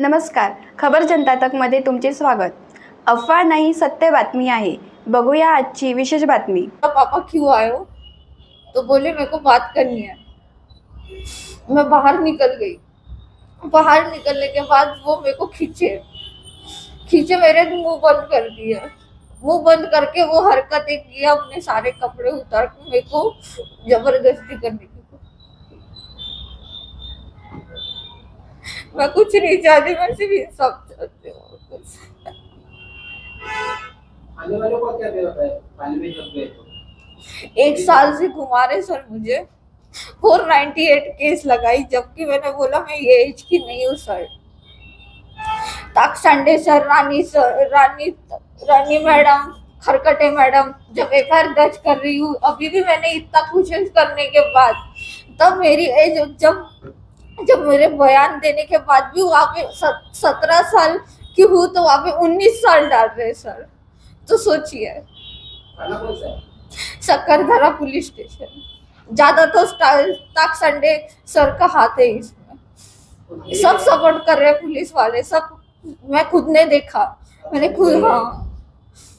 नमस्कार. खबर जनता तकमध्ये तुमचे स्वागत. अफवा नाही सत्य बातमी आहे. बघूया आजची विशेष बातमी. पापा क्यों आए हो? तो बोले मेरे को बात करनी है. मैं बाहर निकल गई. बाहर निकलने के बाद वो मेरे को खींचे. खींचे मेरे मुंह बंद कर दिए. मुंह बंद करके वो हरकतें किया अपने सारे कपड़े उतार के मेरे को जबरदस्ती करने की मैं कुछ नहीं चाहती मैं सिर्फ़ इंसाफ चाहती हूँ आने वालों का क्या व्यवहार है पानी में जब गए तो। एक साल से घुमा रहे सर मुझे। फोर नाइन्टी एट केस लगाई जबकि मैंने बोला मैं ये एज की नहीं हूँ सर। ताक Sunday sir Rani sir Rani Rani madam Kharkate madam जब एफ़ दर्ज कर रही हूँ अभी भी मैंने इतना कोशिश करने के बाद तब मेरी एज जब जब मेरे बयान देने के बाद भी वहाँ पे सत्रह साल की हूँ तो वहाँ पे उन्नीस साल डाल रहे सर। तो सोचिए। खाना कौन सा सकरधरा पुलिस स्टेशन। ज़्यादा तो ताक संडे सर का हाथ है इसमें। सब सपोर्ट कर रहे पुलिस वाले, सब, मैं खुद ने देखा। मैंने खुद हाँ।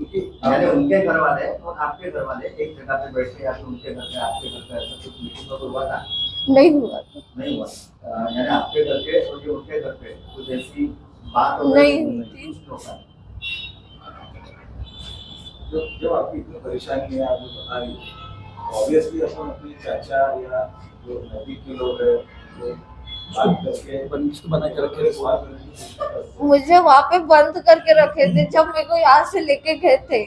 यानी उनके घर वाले और आपके घर वाले एक जगह पे बैठे या फिर उनके घर पे आपके घर पे ऐसा कुछ मीटिंग तो हुआ था? नहीं हुआ था। नहीं हुआ यानी आपके घर पे और जो उनके घर पे कुछ ऐसी बात हो नहीं। का। जो आपकी इतनी परेशानी है आप जो बता रही ऑब्वियसली अपन अपने चाचा या जो नदी के लोग हैं मुझे वहाँ पे बंद करके रखे थे, जब मेरे को यहाँ से लेके गए थे।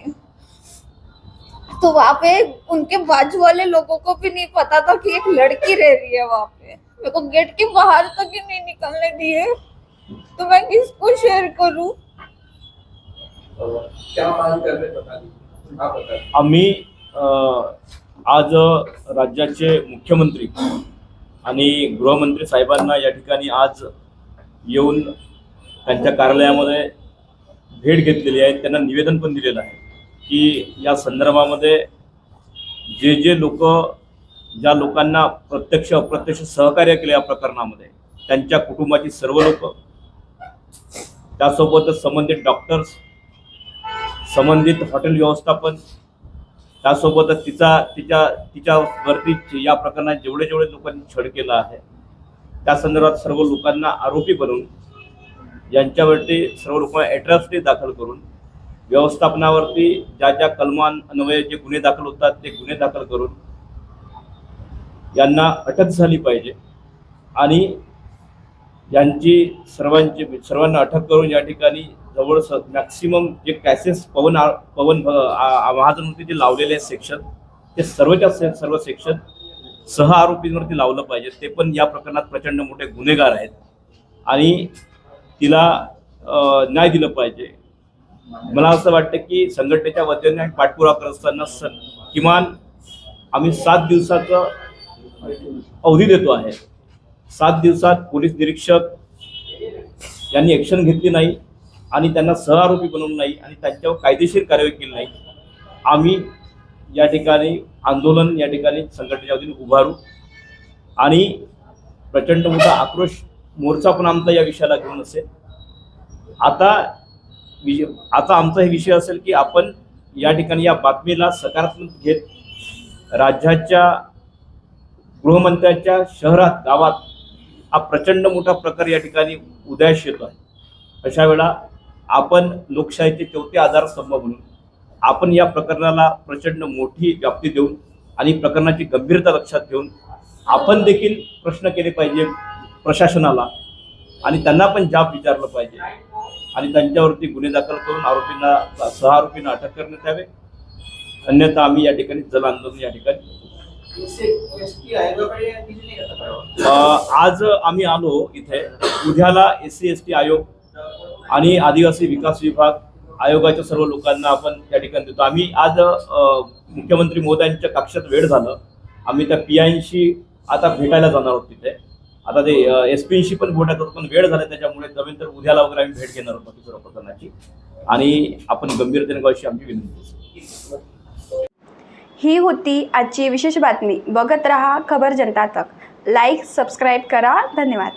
तो वहाँ पे उनके बाजू वाले लोगों को भी नहीं पता था कि एक लड़की रह रही है वहाँ पे। मेरे को गेट के बाहर तक ही नहीं निकलने दिए। तो मैं किसको शेयर करूँ? क्या आज राज्याचे मुख्यमंत्री आणि गृहमंत्री साहेबांना या ठिकाणी आज येऊन त्यांच्या कार्यालयामध्ये भेट घेतलेली आहे. त्यांना निवेदन पण दिलेलं आहे की या संदर्भामध्ये जे जे लोक ज्या लोकांना प्रत्यक्ष अप्रत्यक्ष सहकार्य केले या प्रकरणामध्ये त्यांच्या कुटुंबाची सर्व लोक त्यासोबतच संबंधित डॉक्टर्स संबंधित हॉटेल व्यवस्थापन त्यासोबतच तिचा तिच्या तिच्यावरती या प्रकरणात जेवढे जेवढे लोकांनी छळ केला आहे त्या संदर्भात सर्व लोकांना आरोपी बनवून यांच्यावरती सर्व लोकांना ॲट्रॉसिटी दाखल करून व्यवस्थापनावरती ज्या ज्या कलमान्वये जे गुन्हे दाखल होतात ते गुन्हे दाखल करून यांना अटक झाली पाहिजे. आणि यांची सर्वांची सर्वांना अटक करून या ठिकाणी जवळ मॅक्सिमम जे कॅसेस पवन आ- पवन भ- आ- जे लावलेले सेक्शन ते सर्वच्या सर्व सेक्शन सह आरोपींवरती लावलं पाहिजे. ते पण या प्रकरणात प्रचंड मोठे गुन्हेगार आहेत. आणि तिला न्याय दिलं पाहिजे. मला असं वाटतं की संघटनेच्या वतीने पाठपुरा पाठपुरावा करत असताना किमान आम्ही सात दिवसाचं अवधी देतो आहे. सात दिवसात पोलीस निरीक्षक यांनी ॲक्शन घेतली नाही. आणि त्यांना सहआरोपी बनवलं नाही आणि त्यांच्यावर कायदेशीर कारवाई केली नाही. आम्ही या ठिकाणी आंदोलन या ठिकाणी संघटनेच्या वतीने उभारू आणि प्रचंड मोठा आक्रोश मोर्चा पण आमचा या विषयाला घेऊन असेल. आता विषय आता आमचा हे विषय असेल की आपण या ठिकाणी या बातमीला सकारात्मक घेत राज्याच्या गृहमंत्र्यांच्या शहरात गावात हा प्रचंड मोठा प्रकार या ठिकाणी उदयास येतो आहे अशा वेळा आपण लोकशाहीचे चौथे आधारस्तंभ म्हणून आपण या प्रकरणाला प्रचंड मोठी व्याप्ती देऊन आणि प्रकरणाची गंभीरता लक्षात घेऊन आपण देखील प्रश्न केले पाहिजे प्रशासनाला आणि त्यांना पण जाब विचारलं पाहिजे. आणि त्यांच्यावरती गुन्हे दाखल करून आरोपींना सहा आरोपींना अटक करण्यात यावे. अन्यथा आम्ही या ठिकाणी जल आंदोलन या ठिकाणी आज आम्ही आलो इथे. उद्याला एस सी एस टी आयोग आणि आदिवासी विकास विभाग आयोगाच्या सर्व लोकांना आपण त्या ठिकाणी देतो. आम्ही आज मुख्यमंत्री मोदयांच्या कक्षात वेळ झालं. आम्ही त्या पी आता भेटायला जाणार आहोत तिथे. आता ते एस पीशी पण बोलण्यात होतं पण वेळ झाला त्याच्यामुळे जमीन तर उद्याला वगैरे आम्ही भेट घेणार होतो सर्व प्रकरणाची आणि आपण गंभीरतेने गावशी आमची विनंती ही होती आजची विशेष बातमी. बघत रहा खबर जनता तक. लाईक सबस्क्राईब करा. धन्यवाद.